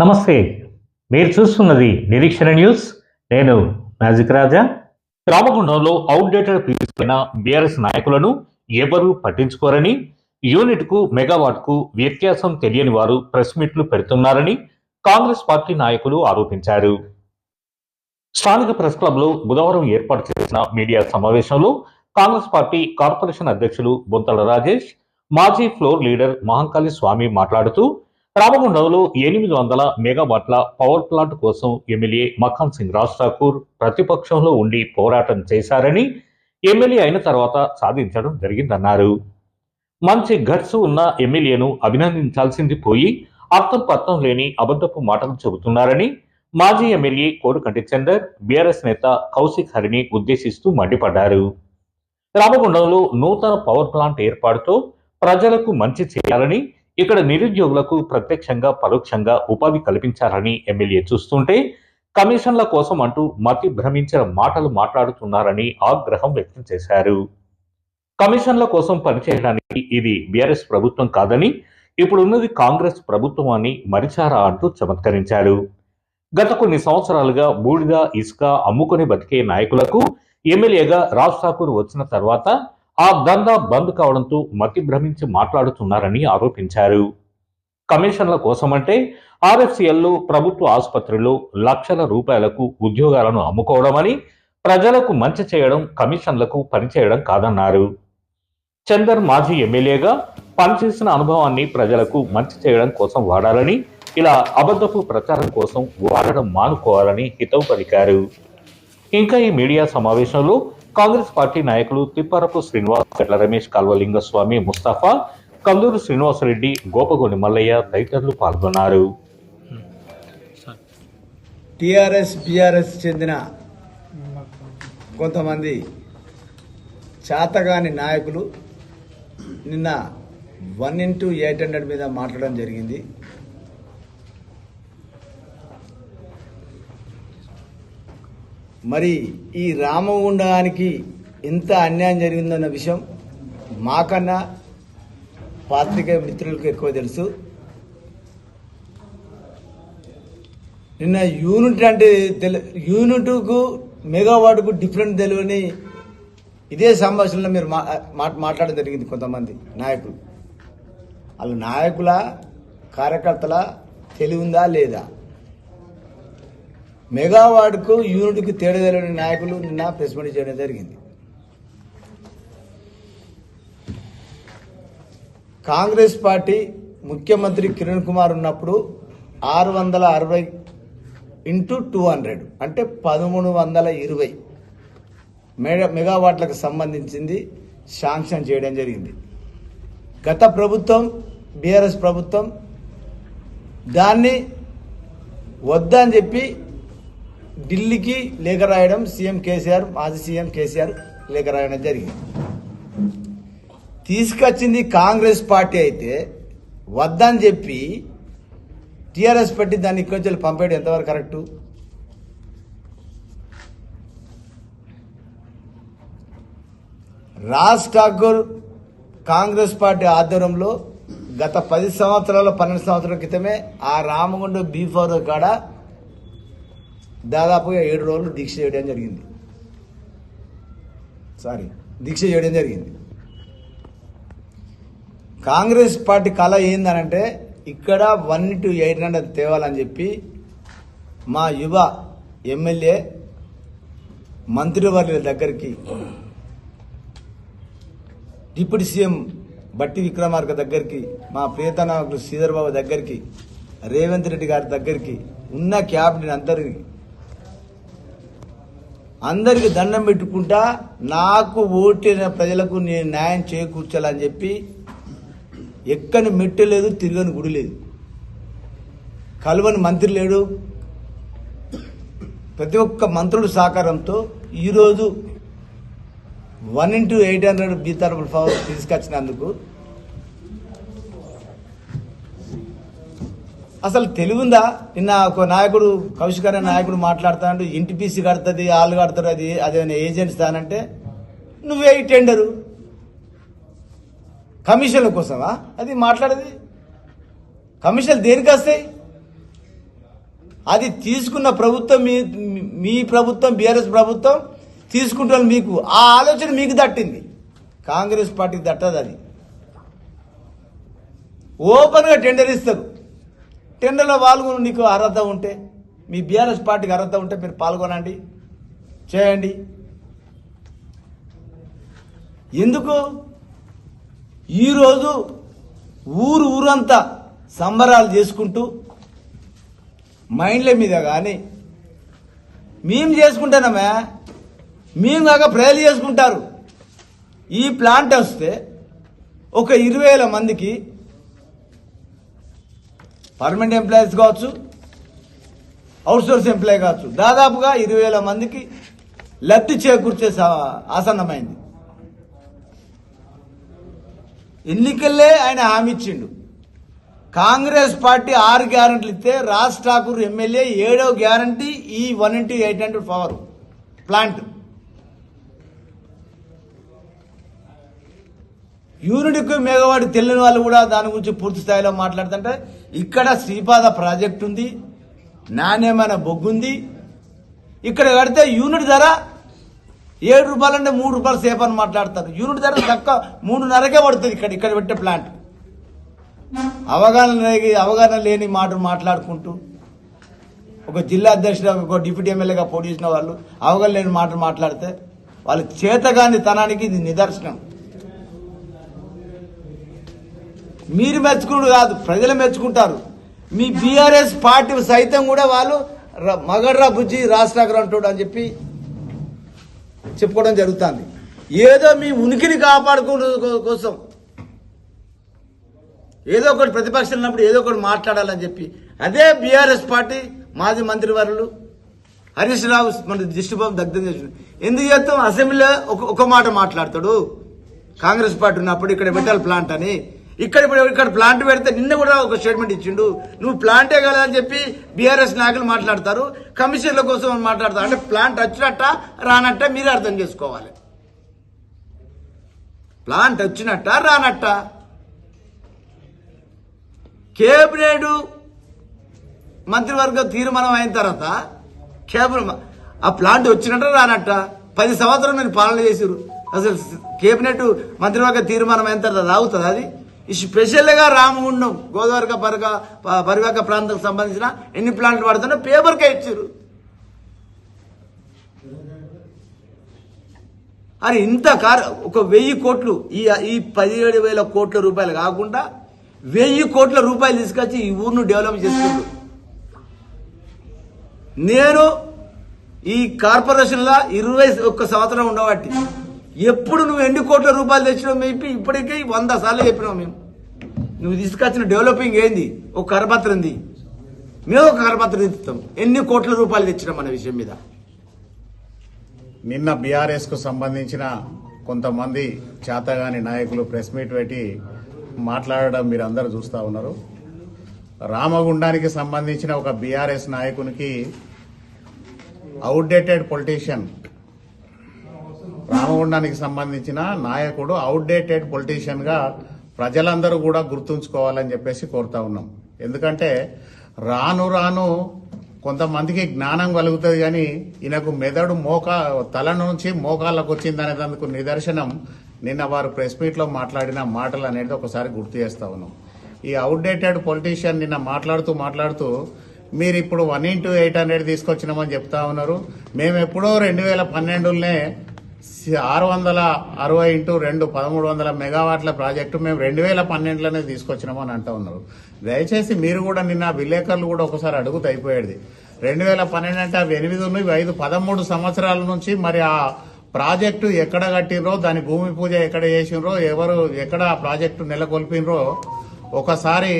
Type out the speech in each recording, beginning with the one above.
నమస్తే మీరు చూస్తున్నది నిరీక్షణ న్యూస్. నేను మ్యాజిక్ రాజా. రామగుండంలో అవుట్డేటెడ్ పీస్ బీఆర్ఎస్ నాయకులను ఎవరూ పట్టించుకోరని యూనిట్కు మెగావాట్కు వ్యత్యాసం తెలియని వారు ప్రెస్ మీట్లు పెడుతున్నారని కాంగ్రెస్ పార్టీ నాయకులు ఆరోపించారు. స్థానిక ప్రెస్ క్లబ్లో బుధవారం ఏర్పాటు చేసిన మీడియా సమావేశంలో కాంగ్రెస్ పార్టీ కార్పొరేషన్ అధ్యక్షులు బొంతల రాజేష్ మాజీ ఫ్లోర్ లీడర్ మహంకాళి స్వామి మాట్లాడుతూ రామగుండంలో ఎనిమిది వందల మెగావాట్ల పవర్ ప్లాంట్ కోసం ఎమ్మెల్యే మఖాన్ సింగ్ రాజ్ ఠాకూర్ ప్రతిపక్షంలో ఉండి పోరాటం చేశారని ఎమ్మెల్యే అయిన తర్వాత సాధించడం జరిగిందన్నారు. మంచి గట్స్ ఉన్న ఎమ్మెల్యేను అభినందించాల్సింది పోయి అర్థం పర్థం లేని అబద్ధపు మాటలు చెబుతున్నారని మాజీ ఎమ్మెల్యే కోరుకంటి చందర్ బీఆర్ఎస్ నేత కౌశిక్ హరిని ఉద్దేశిస్తూ మండిపడ్డారు. రామగుండంలో నూతన పవర్ ప్లాంట్ ఏర్పాటుతో ప్రజలకు మంచి చేయాలని ఇక్కడ నిరుద్యోగులకు ప్రత్యక్షంగా పరోక్షంగా ఉపాధి కల్పించాలని ఎమ్మెల్యే చూస్తుంటే కమిషన్ల కోసం అంటూ మతి భ్రమించిన మాటలు మాట్లాడుతున్నారని ఆగ్రహం వ్యక్తం చేశారు. కమిషన్ల కోసం పనిచేయడానికి ఇది బీఆర్ఎస్ ప్రభుత్వం కాదని ఇప్పుడున్నది కాంగ్రెస్ ప్రభుత్వం అని మరిచారా అంటూ చమత్కరించారు. గత కొన్ని సంవత్సరాలుగా బూడిద ఇసుక అమ్ముకొని బతికే నాయకులకు ఎమ్మెల్యేగా రాజ్ ఠాకూర్ వచ్చిన తర్వాత ఆ దందా బంద్ కావడంతో మతి భ్రమించి మాట్లాడుతున్నారని ఆరోపించారు. కమిషన్ల కోసమంటే ఆర్ఎఫ్సిఎల్లో ప్రభుత్వ ఆసుపత్రిలో లక్షల రూపాయలకు ఉద్యోగాలను అమ్ముకోవడమని ప్రజలకు మంచి చేయడం కమిషన్లకు పనిచేయడం కాదన్నారు. చందర్ మాజీ ఎమ్మెల్యేగా పనిచేసిన అనుభవాన్ని ప్రజలకు మంచి చేయడం కోసం వాడాలని ఇలా అబద్ధపు ప్రచారం కోసం వాడడం మానుకోవాలని హితవు పలికారు. ఇంకా ఈ మీడియా సమావేశంలో కాంగ్రెస్ పార్టీ నాయకులు తిప్పారపు శ్రీనివాస్ గట్ల రమేష్ కాల్వలింగస్వామి ముస్తాఫా కందూరు శ్రీనివాసరెడ్డి గోపగోని మల్లయ్య తదితరులు పాల్గొన్నారు. టిఆర్ఎస్ బిఆర్ఎస్ చెందిన కొంతమంది చాతగాని నాయకులు నిన్న వన్ ఇంటూ ఎయిట్ హండ్రెడ్ మీద మాట్లాడడం జరిగింది. మరి ఈ రామగుండానికి ఎంత అన్యాయం జరిగిందన్న విషయం మాకన్నా పాత్రికేయ మిత్రులకు ఎక్కువ తెలుసు. నిన్న యూనిట్ అంటే తెలు యూనిట్కు మెగావాట్కు డిఫరెంట్ తెలియని ఇదే సంభాషణలో మీరు మా మా- మాట్లాడడం జరిగింది కొంతమంది నాయకులు. వాళ్ళు నాయకుల కార్యకర్తల తెలివి ఉందా లేదా? మెగావాట్కు యూనిట్కు తేడా తెలియని నాయకులు నిన్న ప్రెస్ మీట్ చేయడం జరిగింది. కాంగ్రెస్ పార్టీ ముఖ్యమంత్రి కిరణ్ కుమార్ ఉన్నప్పుడు ఆరు వందల అరవై ఇంటూ టూ హండ్రెడ్ అంటే పదమూడు వందల ఇరవై మెగా మెగావాట్లకు సంబంధించింది శాంక్షన్ చేయడం జరిగింది. గత ప్రభుత్వం బీఆర్ఎస్ ప్రభుత్వం దాన్ని వద్దని చెప్పి ఢిల్లీకి లేఖ రాయడం సీఎం కేసీఆర్ మాజీ సీఎం కేసీఆర్ లేఖ రాయడం జరిగింది. తీసుకొచ్చింది కాంగ్రెస్ పార్టీ అయితే వద్దని చెప్పి టీఆర్ఎస్ పెట్టి దాన్ని ఇక్కడి నుంచి పంపేయడం ఎంతవరకు కరెక్టు? రాజ్ ఠాకూర్ కాంగ్రెస్ పార్టీ ఆధ్వర్యంలో గత పది సంవత్సరాల పన్నెండు సంవత్సరాల క్రితమే ఆ రామగుండ బీఫోర్ కాడ దాదాపుగా ఏడు రోజులు దీక్ష చేయడం జరిగింది. సారీ దీక్ష చేయడం జరిగింది. కాంగ్రెస్ పార్టీ కళ ఏందనంటే ఇక్కడ వన్ టు ఎయిట్ హండ్రెడ్ తేవాలని చెప్పి మా యువ ఎమ్మెల్యే మంత్రివర్యుల దగ్గరికి డిప్యూటీ సీఎం బట్టి విక్రమార్క దగ్గరికి మా ప్రియతమ నాయకులు శ్రీధర్ బాబు దగ్గరికి రేవంత్ రెడ్డి గారి దగ్గరికి ఉన్న క్యాబినెట్ అందరికి అందరికి దండం పెట్టుకుంటా నాకు ఓటిన ప్రజలకు నేను న్యాయం చేకూర్చాలని చెప్పి ఎక్కని మెట్టు లేదు తిరగని గుడి లేదు. కలువని మంత్రి లేడు. ప్రతి ఒక్క మంత్రుల సహకారంతో ఈరోజు one into eight hundred B thermal తీసుకొచ్చినందుకు అసలు తెలివిందా? నిన్న ఒక నాయకుడు కౌశిక్ అనే నాయకుడు మాట్లాడుతాడు ఇంటి పీసీ కడుతుంది వాళ్ళు కడతారు అది అదేమైనా ఏజెంట్స్ దానంటే నువ్వే ఈ టెండరు. కమిషన్ల కోసమా? అది మాట్లాడేది. కమిషన్ దేనికి వస్తాయి? అది తీసుకున్న ప్రభుత్వం మీ మీ ప్రభుత్వం బీఆర్ఎస్ ప్రభుత్వం తీసుకుంటారు మీకు ఆ ఆలోచన మీకు దట్టింది. కాంగ్రెస్ పార్టీకి దట్టదు అది. ఓపెన్గా టెండర్ ఇస్తారు. టెండర్లో పాల్గొని నీకు అర్హత ఉంటే మీ బీఆర్ఎస్ పార్టీకి అర్హత ఉంటే మీరు పాల్గొనండి చేయండి. ఎందుకు? ఈరోజు ఊరు ఊరంతా సంబరాలు చేసుకుంటూ మైండ్ల మీద కానీ మేము చేసుకుంటానమ్మా మేము కాక ప్రజలు చేసుకుంటారు. ఈ ప్లాంట్ వస్తే ఒక ఇరవై వేల మందికి పర్మనెంట్ ఎంప్లాయీస్ కావచ్చు అవుట్సోర్స్ ఎంప్లాయీ కావచ్చు. దాదాపుగా ఇరవై వేల మందికి లబ్ధి చేకూర్చే ఆసన్నమైంది. ఎన్నికల్లే ఆయన హామీ ఇచ్చిండు. కాంగ్రెస్ పార్టీ ఆరు గ్యారంటీలు ఇస్తే రాజ్ ఠాకూర్ ఎమ్మెల్యే ఏడవ గ్యారంటీ ఈ one into eight hundred power plant. యూనిట్కు మెగావాట్ తెలియని వాళ్ళు కూడా దాని గురించి పూర్తి స్థాయిలో మాట్లాడుతుంటే ఇక్కడ శ్రీపాద ప్రాజెక్ట్ ఉంది నాణ్యమైన బొగ్గు ఉంది. ఇక్కడ కడితే యూనిట్ ధర ఏడు రూపాయలు అంటే మూడు రూపాయలు సేఫ్ అని మాట్లాడతారు. యూనిట్ ధర తక్కువ మూడున్నరకే పడుతుంది ఇక్కడ ఇక్కడ పెట్టే ప్లాంట్. అవగాహన అవగాహన లేని మాటలు మాట్లాడుకుంటూ ఒక జిల్లా అధ్యక్షుడు ఒక డిప్యూటీ ఎమ్మెల్యేగా పోటీ చేసిన వాళ్ళు అవగాహన లేని మాటలు మాట్లాడితే వాళ్ళ చేతగాని తనానికి ఇది నిదర్శనం. మీరు మెచ్చుకున్నాడు కాదు ప్రజలు మెచ్చుకుంటారు. మీ బీఆర్ఎస్ పార్టీ సైతం కూడా వాళ్ళు మగడ్రా బుజ్జి రాష్ట్రాగ్ర అంటాడు అని చెప్పి చెప్పుకోవడం జరుగుతుంది. ఏదో మీ ఉనికిని కాపాడుకోవడం కోసం ఏదో ఒకటి ప్రతిపక్షం ఉన్నప్పుడు ఏదో ఒకటి మాట్లాడాలని చెప్పి అదే బీఆర్ఎస్ పార్టీ మాజీ మంత్రివర్యులు హరీష్ రావు మన దిష్టిబాబు దగ్ధం చేసిన ఎందుకు చేస్తాం? అసెంబ్లీలో ఒక ఒక మాట మాట్లాడతాడు. కాంగ్రెస్ పార్టీ ఉన్నప్పుడు ఇక్కడ పెట్టాలి ప్లాంట్ అని. ఇక్కడ ఇప్పుడు ఇక్కడ ప్లాంట్ పెడితే నిన్న కూడా ఒక స్టేట్మెంట్ ఇచ్చిండు. నువ్వు ప్లాంటే కదా అని చెప్పి బీఆర్ఎస్ నాయకులు మాట్లాడతారు కమిషన్ల కోసం మాట్లాడతారు. అంటే ప్లాంట్ వచ్చినట్ట రానట్ట మీరే అర్థం చేసుకోవాలి. ప్లాంట్ వచ్చినట్ట రానట్ట. కేబినెట్ మంత్రివర్గ తీర్మానం అయిన తర్వాత కేబినెట్ ఆ ప్లాంట్ వచ్చినట్ట రానట్ట. పది సంవత్సరాలు మీరు పాలన చేసారు అసలు కేబినెట్ మంత్రివర్గ తీర్మానం అయిన తర్వాత రావుతుంది అది? స్పెషల్గా రామగుండం గోదావరిక పరిగ పరివాహక ప్రాంతాలకు సంబంధించిన ఎన్ని ప్లాంట్లు పడుతున్నా పేపర్కే ఇచ్చారు. అని ఇంత కార్ ఒక వెయ్యి కోట్లు ఈ ఈ పదిహేడు వేల కోట్ల రూపాయలు కాకుండా వెయ్యి కోట్ల రూపాయలు తీసుకొచ్చి ఈ ఊరును డెవలప్ చేసుకుంటూ నేను ఈ కార్పొరేషన్లో ఇరవై ఒక్క సంవత్సరం ఉండబట్టి ఎప్పుడు నువ్వు ఎన్ని కోట్ల రూపాయలు తెచ్చినావు మేము ఇప్పటికీ వంద సార్లు చెప్పినావు మేము. నువ్వు తీసుకొచ్చిన డెవలపింగ్ ఏంది? ఒక కరపత్రంది మేము ఒక కరపత్రం తెస్తాం. ఎన్ని కోట్ల రూపాయలు తెచ్చినాం మన విషయం మీద? నిన్న బీఆర్ఎస్కు సంబంధించిన కొంతమంది చేతగాని నాయకులు ప్రెస్ మీట్ పెట్టి మాట్లాడడం మీరు అందరూ చూస్తా ఉన్నారు. రామగుండానికి సంబంధించిన ఒక బీఆర్ఎస్ నాయకునికి అవుట్డేటెడ్ పొలిటీషియన్ రామగుండానికి సంబంధించిన నాయకుడు అవుట్డేటెడ్ పొలిటీషియన్గా ప్రజలందరూ కూడా గుర్తుంచుకోవాలని చెప్పేసి కోరుతా ఉన్నాం. ఎందుకంటే రాను రాను కొంతమందికి జ్ఞానం కలుగుతుంది కానీ ఈయనకు మెదడు మోకా తల నుంచి మోకాళ్ళకు వచ్చిందనేందుకు నిదర్శనం నిన్న వారు ప్రెస్ మీట్లో మాట్లాడిన మాటలు అనేది ఒకసారి గుర్తు చేస్తా ఉన్నాం. ఈ అవుట్డేటెడ్ పొలిటీషియన్ నిన్న మాట్లాడుతూ మాట్లాడుతూ మీరు ఇప్పుడు వన్ ఇంటూ ఎయిట్ హండ్రెడ్ తీసుకొచ్చినామని చెప్తా ఉన్నారు. మేము ఎప్పుడో రెండు వేల పన్నెండులోనే ఆరు వందల అరవై ఇంటూ రెండు పదమూడు వందల మెగావాట్ల ప్రాజెక్టు మేము రెండు వేల పన్నెండులోనే తీసుకొచ్చినాము అని అంటూ ఉన్నారు. దయచేసి మీరు కూడా నిన్న విలేకరులు కూడా ఒకసారి అడుగుతూ అయిపోయేది. రెండు వేల పన్నెండు అంటే అవి ఎనిమిది ఉన్నాయి ఇవి ఐదు పదమూడు సంవత్సరాల నుంచి మరి ఆ ప్రాజెక్టు ఎక్కడ కట్టినరో దాని భూమి పూజ ఎక్కడ చేసినరో ఎవరు ఎక్కడ ఆ ప్రాజెక్టు నెలకొల్పినరో ఒకసారి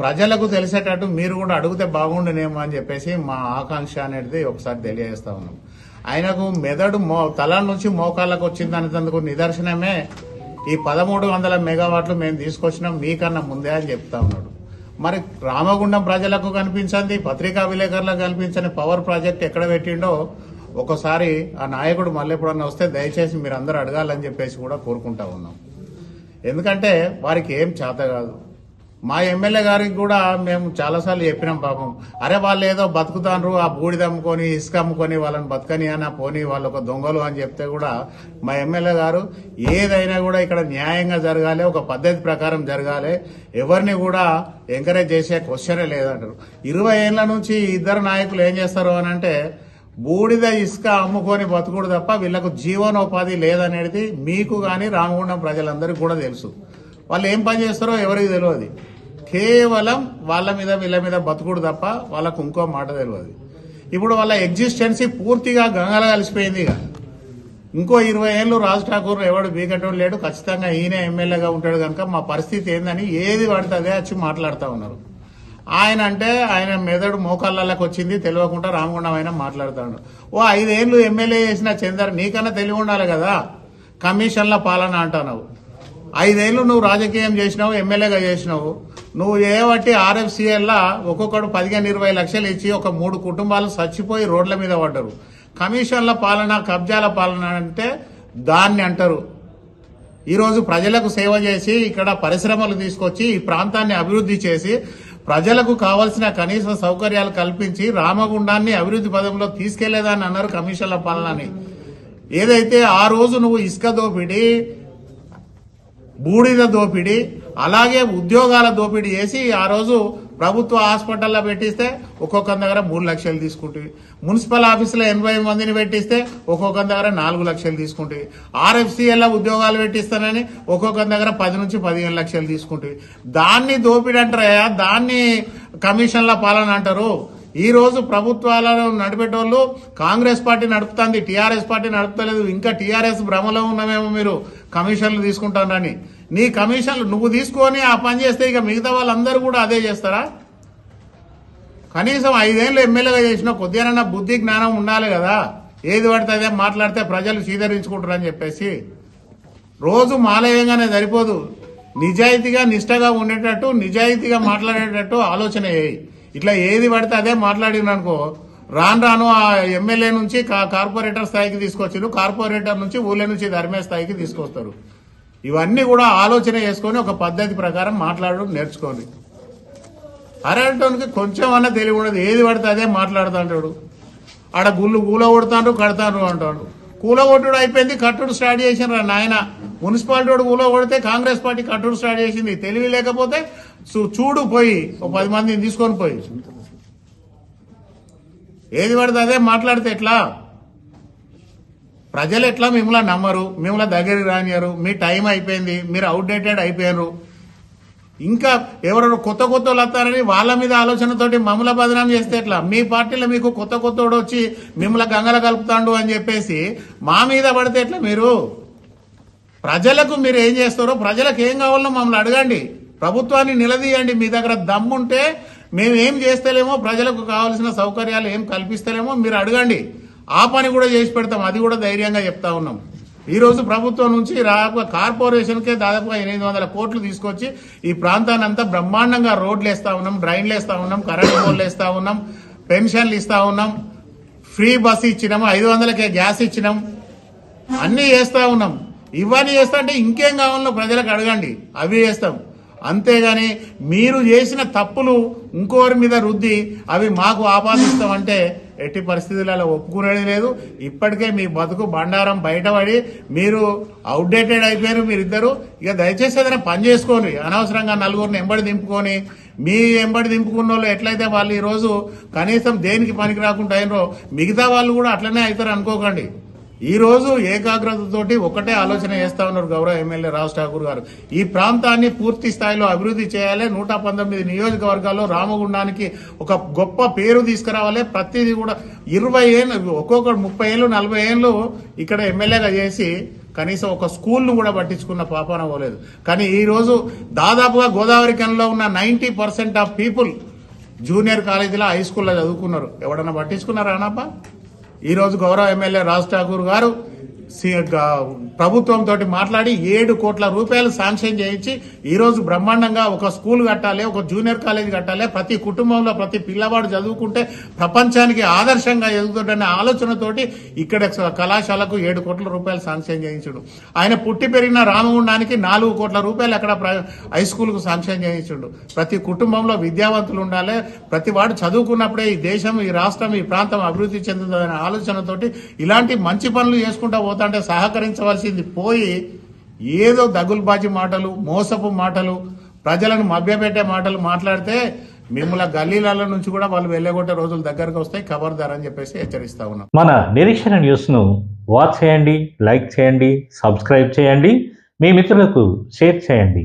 ప్రజలకు తెలిసేటట్టు మీరు కూడా అడిగితే బాగుండునేమో అని చెప్పేసి మా ఆకాంక్ష అనేది ఒకసారి తెలియజేస్తా ఉన్నాం. ఆయనకు మెదడు మో తల నుంచి మోకాళ్ళకు వచ్చిందనేందుకు నిదర్శనమే ఈ పదమూడు వందల మెగావాట్లు మేము తీసుకొచ్చినాం మీకన్నా ముందే అని చెప్తా ఉన్నాడు. మరి రామగుండం ప్రజలకు కనిపించింది పత్రికా విలేకరులకు కనిపించని పవర్ ప్రాజెక్ట్ ఎక్కడ పెట్టిండో ఒకసారి ఆ నాయకుడు మళ్ళీ ఎప్పుడన్నా వస్తే దయచేసి మీరు అందరూ అడగాలని చెప్పేసి కూడా కోరుకుంటా ఉన్నాం. ఎందుకంటే వారికి ఏం చేత కాదు. మా ఎమ్మెల్యే గారికి కూడా మేము చాలాసార్లు చెప్పినాం పాపం. అరే వాళ్ళు ఏదో బతుకుతాండ్రు ఆ బూడిద అమ్ముకొని ఇసుక అమ్ముకొని వాళ్ళని బతకని అని పోనీ వాళ్ళు ఒక దొంగలు అని చెప్తే కూడా మా ఎమ్మెల్యే గారు ఏదైనా కూడా ఇక్కడ న్యాయంగా జరగాలి ఒక పద్ధతి ప్రకారం జరగాలి. ఎవరిని కూడా ఎంకరేజ్ చేసే క్వశ్చనే లేదంటారు. ఇరవై ఏళ్ళ నుంచి ఇద్దరు నాయకులు ఏం చేస్తారు అని అంటే బూడిద ఇసుక అమ్ముకొని బతుకుడు తప్ప వీళ్ళకు జీవనోపాధి లేదనేది మీకు కానీ రామగుండం ప్రజలందరికీ కూడా తెలుసు. వాళ్ళు ఏం పని చేస్తారో ఎవరికి తెలియదు. కేవలం వాళ్ళ మీద వీళ్ళ మీద బతుకుడు తప్ప వాళ్ళకు ఇంకో మాట తెలియదు ఇప్పుడు వాళ్ళ ఎగ్జిస్టెన్సీ పూర్తిగా గంగల కలిసిపోయింది ఇక. ఇంకో ఇరవై ఏళ్ళు రాజ్ ఠాకూర్ ఎవడు బీకటోడు లేడు ఖచ్చితంగా ఈయన ఎమ్మెల్యేగా ఉంటాడు కనుక మా పరిస్థితి ఏందని ఏది పడుతుందే వచ్చి మాట్లాడుతూ ఉన్నారు. ఆయన అంటే ఆయన మెదడు మోకాళ్ళకి వచ్చింది తెలియకుండా రామగుండం ఆయన మాట్లాడుతాడు ఓ ఐదేళ్ళు ఎమ్మెల్యే చేసిన చందర్ నీకన్నా తెలివి ఉండాలి కదా. కమిషన్ల పాలన అంటున్నావు. ఐదేళ్ళు నువ్వు రాజకీయం చేసినావు ఎమ్మెల్యేగా చేసినావు. నువ్వు ఏ ఆర్ఎఫ్సిఎల్లా ఒక్కొక్కడు పదిహేను ఇరవై లక్షలు ఇచ్చి ఒక మూడు కుటుంబాలు చచ్చిపోయి రోడ్ల మీద పడ్డరు. కమిషన్ల పాలన కబ్జాల పాలన అంటే దాన్ని అంటారు. ఈరోజు ప్రజలకు సేవ చేసి ఇక్కడ పరిశ్రమలు తీసుకొచ్చి ఈ ప్రాంతాన్ని అభివృద్ధి చేసి ప్రజలకు కావలసిన కనీస సౌకర్యాలు కల్పించి రామగుండాన్ని అభివృద్ధి పదంలో తీసుకెళ్ళేదని అన్నారు కమిషన్ల పాలనని. ఏదైతే ఆ రోజు నువ్వు ఇసుక దోపిడీ బూడిద దోపిడీ అలాగే ఉద్యోగాల దోపిడీ చేసి ఆ రోజు ప్రభుత్వ హాస్పిటల్లో పెట్టిస్తే ఒక్కొక్క దగ్గర మూడు లక్షలు తీసుకుంటుంది. మున్సిపల్ ఆఫీసులో ఎనభై మందిని పెట్టిస్తే ఒక్కొక్క దగ్గర నాలుగు లక్షలు తీసుకుంటుంది. ఆర్ఎఫ్సీఎల్లో ఉద్యోగాలు పెట్టిస్తానని ఒక్కొక్క దగ్గర పది నుంచి పదిహేను లక్షలు తీసుకుంటుంది. దాన్ని దోపిడీ అంటారా దాన్ని కమిషన్ల పాలన అంటారు. ఈరోజు ప్రభుత్వాలను నడిపేటోళ్ళు కాంగ్రెస్ పార్టీ నడుపుతుంది టీఆర్ఎస్ పార్టీ నడుపుతలేదు ఇంకా టీఆర్ఎస్ భ్రమలో ఉన్నామేమో మీరు కమిషన్లు తీసుకుంటానని నీ కమిషన్లు నువ్వు తీసుకొని ఆ పని చేస్తే ఇక మిగతా వాళ్ళందరూ కూడా అదే చేస్తారా? కనీసం ఐదేళ్ళు ఎమ్మెల్యేగా చేసిన కొద్దిగా బుద్ధి జ్ఞానం ఉండాలి కదా. ఏది పడితే అదే మాట్లాడితే ప్రజలు చీదరించుకుంటారని చెప్పేసి. రోజు మాలయంగానే సరిపోదు. నిజాయితీగా నిష్టగా ఉండేటట్టు నిజాయితీగా మాట్లాడేటట్టు ఆలోచన చేయి. ఇట్లా ఏది పడితే అదే మాట్లాడిననుకో రాను రాను ఆ ఎమ్మెల్యే నుంచి కార్పొరేటర్ స్థాయికి తీసుకొచ్చారు కార్పొరేటర్ నుంచి ఊళ్ళో నుంచి ధర్మే స్థాయికి తీసుకొస్తారు. ఇవన్నీ కూడా ఆలోచన చేసుకొని ఒక పద్ధతి ప్రకారం మాట్లాడడం నేర్చుకోండి. అరేటోనికి కొంచెం అన్న తెలివి ఉండదు. ఏది పడితే అదే మాట్లాడుతుంటాడు. ఆడ గుళ్ళు గూల కొడతాడు కడతాడు అంటాడు. కూలగొట్టుడు అయిపోయింది కట్టుడు స్టార్ట్ చేసినారు నాయన. మున్సిపాలిటీ వాడు కొడితే కాంగ్రెస్ పార్టీ కట్టుడు స్టార్ట్ చేసింది. తెలివి లేకపోతే చూ- చూడు పోయి ఒక పది మందిని తీసుకొని పోయి. ఏది పడితే అదే మాట్లాడితే ఎట్లా? ప్రజలు ఎట్లా మిమ్మల్ని నమ్మరు? మిమ్మల్ని దగ్గరికి రానియరు మీ టైం అయిపోయింది. మీరు అవుట్డేటెడ్ అయిపోయారు ఇంకా ఎవరు కొత్త కొత్త వాళ్ళు వస్తారని వాళ్ళ మీద ఆలోచనతోటి మమ్మల బదనాం చేస్తే ఎట్లా? మీ పార్టీలో మీకు కొత్త కొత్తోడు వచ్చి మిమ్మల్ని గంగల కలుపుతాండు అని చెప్పేసి మా మీద పడితే ఎట్లా మీరు? ప్రజలకు మీరు ఏం చేస్తారో ప్రజలకు ఏం కావాలో మమ్మల్ని అడగండి. ప్రభుత్వాన్ని నిలదీయండి. మీ దగ్గర దమ్ముంటే మేము ఏం చేస్తలేమో ప్రజలకు కావాల్సిన సౌకర్యాలు ఏం కల్పిస్తలేమో మీరు అడగండి. ఆ పని కూడా చేసి పెడతాం. అది కూడా ధైర్యంగా చెప్తా ఉన్నాం. ఈరోజు ప్రభుత్వం నుంచి రాక కార్పొరేషన్కే దాదాపుగా ఎనిమిది వందల కోట్లు తీసుకొచ్చి ఈ ప్రాంతాన్ని అంతా బ్రహ్మాండంగా రోడ్లు వేస్తా ఉన్నాం డ్రైన్లు వేస్తూ ఉన్నాం కరెంట్ పోల్లు వేస్తూ ఉన్నాం పెన్షన్లు ఇస్తూ ఉన్నాం ఫ్రీ బస్ ఇచ్చినాం ఐదు వందలకే గ్యాస్ ఇచ్చినాం అన్నీ వేస్తూ ఉన్నాం. ఇవన్నీ చేస్తా అంటే ఇంకేం కావాలో ప్రజలకు అడగండి అవి చేస్తాం అంతేగాని మీరు చేసిన తప్పులు ఇంకోరి మీద రుద్ది అవి మాకు ఆపాదిస్తామంటే ఎట్టి పరిస్థితులలో ఒప్పుకునేది లేదు. ఇప్పటికే మీ బతుకు బండారం బయటపడి మీరు అవుట్డేటెడ్ అయిపోయారు మీరిద్దరు. ఇక దయచేసి ఏదైనా పని చేసుకోండి. అనవసరంగా నలుగురిని ఎంబడి దింపుకొని మీ ఎంబడి దింపుకున్న వాళ్ళు ఎట్లయితే వాళ్ళు ఈరోజు కనీసం దేనికి పనికి రాకుండా అయినరో మిగతా వాళ్ళు కూడా అట్లనే అవుతారు అనుకోకండి. ఈరోజు ఏకాగ్రతతోటి ఒకటే ఆలోచన చేస్తా ఉన్నారు గౌరవ ఎమ్మెల్యే రాజ్ ఠాకూర్ గారు. ఈ ప్రాంతాన్ని పూర్తి స్థాయిలో అభివృద్ధి చేయాలి. నూట పంతొమ్మిది నియోజకవర్గాల్లో రామగుండానికి ఒక గొప్ప పేరు తీసుకురావాలి. ప్రతిదీ కూడా ఇరవై ఏళ్ళు ఒక్కొక్కరు ముప్పై ఏళ్ళు నలభై ఏళ్ళు ఇక్కడ ఎమ్మెల్యేగా చేసి కనీసం ఒక స్కూల్ను కూడా పట్టించుకున్న పాపన పోలేదు. కానీ ఈరోజు దాదాపుగా గోదావరి కన్లో ఉన్న ninety percent of people junior కాలేజీలో హై స్కూల్లో చదువుకున్నారు. ఎవడన్నా పట్టించుకున్నారా అన్నప్ప? ఈరోజు గౌరవ ఎమ్మెల్యే రాజ్ ఠాకూర్ గారు ప్రభుత్వంతో మాట్లాడి ఏడు కోట్ల రూపాయలు శాంక్షన్ చేయించి ఈ రోజు బ్రహ్మాండంగా ఒక స్కూల్ కట్టాలి ఒక జూనియర్ కాలేజ్ కట్టాలి ప్రతి కుటుంబంలో ప్రతి పిల్లవాడు చదువుకుంటే ప్రపంచానికి ఆదర్శంగా ఎదుగుతుందనే ఆలోచనతోటి ఇక్కడ కళాశాలకు ఏడు కోట్ల రూపాయలు శాంక్షన్ చేయించుడు. ఆయన పుట్టి పెరిగిన రామగుండానికి నాలుగు కోట్ల రూపాయలు అక్కడ ప్ర- హై స్కూల్కు శాంక్షన్ చేయించుడు. ప్రతి కుటుంబంలో విద్యావంతులు ఉండాలి. ప్రతి వాడు చదువుకున్నప్పుడే ఈ దేశం ఈ రాష్ట్రం ఈ ప్రాంతం అభివృద్ధి చెందుతుందనే ఆలోచనతోటి ఇలాంటి మంచి పనులు చేసుకుంటా పోతాంటే సహకరించవలసింది. పోయి ఏదో దగులుబాజీ మాటలు మోసపు మాటలు ప్రజలను మభ్యపెట్టే మాటలు మాట్లాడితే మిమ్మల్ని గల్లీల నుంచి కూడా వాళ్ళు వెళ్ళగొట్టే రోజులు దగ్గరకు వస్తాయి ఖబర్దార్ అని చెప్పేసి హెచ్చరిస్తా ఉన్నాం. మన నిరీక్షణ న్యూస్ను వాచ్ చేయండి లైక్ చేయండి సబ్స్క్రైబ్ చేయండి. మీ మిత్రులకు షేర్ చేయండి.